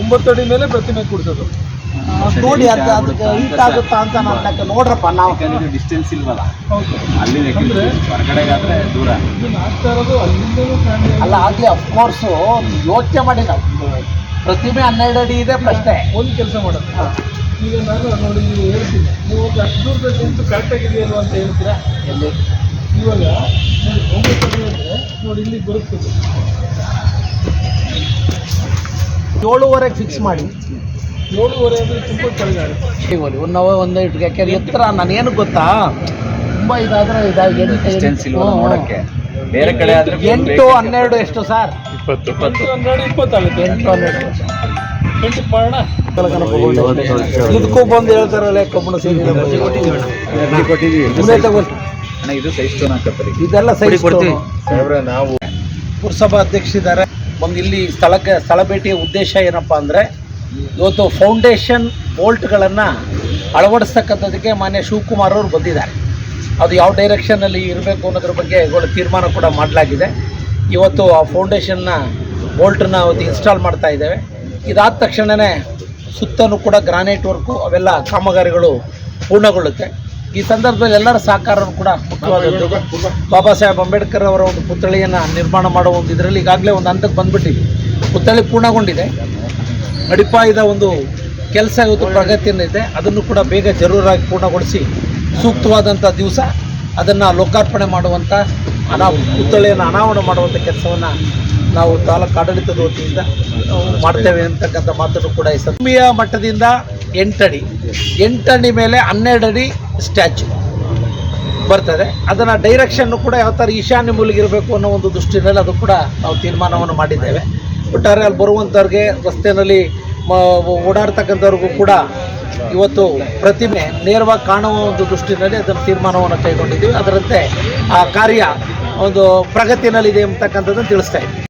ಒಂಬತ್ತು ಅಡಿ ಮೇಲೆ ಪ್ರತಿಮೆ ಕೂಡಿಸೋದು. ನೋಡಿ ಅದು ಅದಕ್ಕೆ ಆಗುತ್ತಾ ಅಂತ ನಾನು ನೋಡ್ರಪ್ಪ ನಾವು. ಡಿಸ್ಟೆನ್ಸ್ ಇಲ್ವಲ್ಲ? ಅಲ್ಲಿ ಹೊರಗಡೆಗಾದ್ರೆ ದೂರ. ಅಲ್ಲ ಆಗ್ಲಿ ಅಫ್ಕೋರ್ಸು ಯೋಚನೆ ಮಾಡಿ ನಾವು. ಪ್ರತಿಮೆ ಹನ್ನೆರಡು ಅಡಿ ಇದೆ ಪ್ರಶ್ನೆ ಒಂದು ಕೆಲಸ ಮಾಡೋದು. ಈಗ ನಾನು ನೋಡಿ ನೀವು ಹೇಳ್ತೀನಿ. ನೀವು ಅಷ್ಟು ದೂರದಲ್ಲಿ ನಿಂತು ಕರೆಕ್ಟಾಗಿ ಇದೆಯಲ್ವ ಅಂತ ಹೇಳ್ತೀರಾ? ಎಲ್ಲಿ? ಇವಾಗ ಏಳುವರೆಗೆ ಫಿಕ್ಸ್ ಮಾಡಿ. ಏಳುವರೆ ಒನ್ ತುಂಬ ಹೋಗಿ ಒಂದು ಒಂದು ಇಟ್ಗೆ ಯಾಕೆಂದ್ರೆ ಎತ್ತರ ನಾನೇನು ಗೊತ್ತಾ? ತುಂಬ ಇದಾದ್ರೆ ಇದಾಗಿ ನೋಡಕ್ಕೆ. ಬೇರೆ ಕಡೆ ಆದರೆ ಎಂಟು ಹನ್ನೆರಡು ಎಷ್ಟು ಸರ್? ಇಪ್ಪತ್ತು. ಇಪ್ಪತ್ತು ಹನ್ನೆರಡು ಇಪ್ಪತ್ತಾಗುತ್ತೆ ಎಂಟು ಹನ್ನೆರಡು. ಎಂಟು ಮಾಡೋಣ ಇದಕ್ಕೂ ಬಂದು ಹೇಳ್ತಾರಲ್ಲ ಕಬ್ಬಣ ಸೇರಿ ಮುಂದೆ ತಗೊಳ್ಳಿ. ಅಣ್ಣ ಇದು ಸೈಜ್ ಸ್ಟೋನ್ ಹಾಕತ್ತೀರಿ ಇದೆಲ್ಲ ಸೈಜ್ ಕೊಡ್ತೀವಿ ನಾವು ಪುರಸಭಾ ಅಧ್ಯಕ್ಷರಿದ್ದಾರೆ. ಒಂದು ಇಲ್ಲಿ ಸ್ಥಳಕ್ಕೆ ಸ್ಥಳ ಭೇಟಿಯ ಉದ್ದೇಶ ಏನಪ್ಪ ಅಂದರೆ ಇವತ್ತು ಫೌಂಡೇಶನ್ ಬೋಲ್ಟ್ಗಳನ್ನು ಅಳವಡಿಸ್ತಕ್ಕಂಥದ್ದಕ್ಕೆ ಮಾನ್ಯ ಶಿವಕುಮಾರ್ ಅವರು ಬಂದಿದ್ದಾರೆ. ಅದು ಯಾವ ಡೈರೆಕ್ಷನಲ್ಲಿ ಇರಬೇಕು ಅನ್ನೋದ್ರ ಬಗ್ಗೆ ತೀರ್ಮಾನ ಕೂಡ ಮಾಡಲಾಗಿದೆ. ಇವತ್ತು ಆ ಫೌಂಡೇಶನ್ನ ಬೋಲ್ಟನ್ನ ಅವತ್ತು ಇನ್ಸ್ಟಾಲ್ ಮಾಡ್ತಾ ಇದ್ದೇವೆ. ಇದಾದ ತಕ್ಷಣವೇ ಸುತ್ತಲೂ ಕೂಡ ಗ್ರಾನೈಟ್ ವರ್ಕು ಅವೆಲ್ಲ ಕಾಮಗಾರಿಗಳು ಪೂರ್ಣಗೊಳ್ಳುತ್ತೆ. ಈ ಸಂದರ್ಭದಲ್ಲಿ ಎಲ್ಲರ ಸಹಕಾರವನ್ನು ಕೂಡ ಮುಖ್ಯವಾದದ್ದು. ಬಾಬಾ ಸಾಹೇಬ್ ಅಂಬೇಡ್ಕರ್ ಅವರ ಒಂದು ಪುತ್ಥಳಿಯನ್ನು ನಿರ್ಮಾಣ ಮಾಡುವ ಒಂದು ಇದರಲ್ಲಿ ಈಗಾಗಲೇ ಒಂದು ಹಂತಕ್ಕೆ ಬಂದ್ಬಿಟ್ಟಿದೆ. ಪುತ್ಥಳಿ ಪೂರ್ಣಗೊಂಡಿದೆ. ಅಡಿಪಾಯದ ಒಂದು ಕೆಲಸ ಇವತ್ತು ಪ್ರಗತಿಯಲ್ಲಿದೆ. ಅದನ್ನು ಕೂಡ ಬೇಗ ಜರೂರಾಗಿ ಪೂರ್ಣಗೊಳಿಸಿ ಸೂಕ್ತವಾದಂಥ ದಿವಸ ಅದನ್ನು ಲೋಕಾರ್ಪಣೆ ಮಾಡುವಂಥ ಅನಾ, ಪುತ್ಥಳಿಯನ್ನು ಅನಾವರಣ ಮಾಡುವಂಥ ಕೆಲಸವನ್ನು ನಾವು ತಾಲೂಕು ಆಡಳಿತದ ವತಿಯಿಂದ ಮಾಡ್ತೇವೆ ಅಂತಕ್ಕಂಥ ಮಾತನ್ನು ಕೂಡ ಭೂಮಿಯ ಮಟ್ಟದಿಂದ ಎಂಟಡಿ ಎಂಟಡಿ ಮೇಲೆ ಹನ್ನೆರಡು ಅಡಿ ಸ್ಟ್ಯಾಚು ಬರ್ತದೆ. ಅದನ್ನು ಡೈರೆಕ್ಷನ್ನು ಕೂಡ ಯಾವ ಥರ ಈಶಾನ್ಯ ಮೂಲಿಗಿರಬೇಕು ಅನ್ನೋ ಒಂದು ದೃಷ್ಟಿನಲ್ಲಿ ಅದು ಕೂಡ ನಾವು ತೀರ್ಮಾನವನ್ನು ಮಾಡಿದ್ದೇವೆ. ಒಟ್ಟಾರೆ ಅಲ್ಲಿ ಬರುವಂಥವ್ರಿಗೆ ರಸ್ತೆಯಲ್ಲಿ ಓಡಾಡ್ತಕ್ಕಂಥವ್ರಿಗೂ ಕೂಡ ಇವತ್ತು ಪ್ರತಿಮೆ ನೇರವಾಗಿ ಕಾಣುವ ಒಂದು ದೃಷ್ಟಿನಲ್ಲಿ ಅದನ್ನು ತೀರ್ಮಾನವನ್ನು ಕೈಗೊಂಡಿದ್ದೀವಿ. ಅದರಂತೆ ಆ ಕಾರ್ಯ ಒಂದು ಪ್ರಗತಿಯಲ್ಲಿದೆ ಅಂತಕ್ಕಂಥದ್ದನ್ನು ತಿಳಿಸ್ತಾ ಇದ್ದೀವಿ.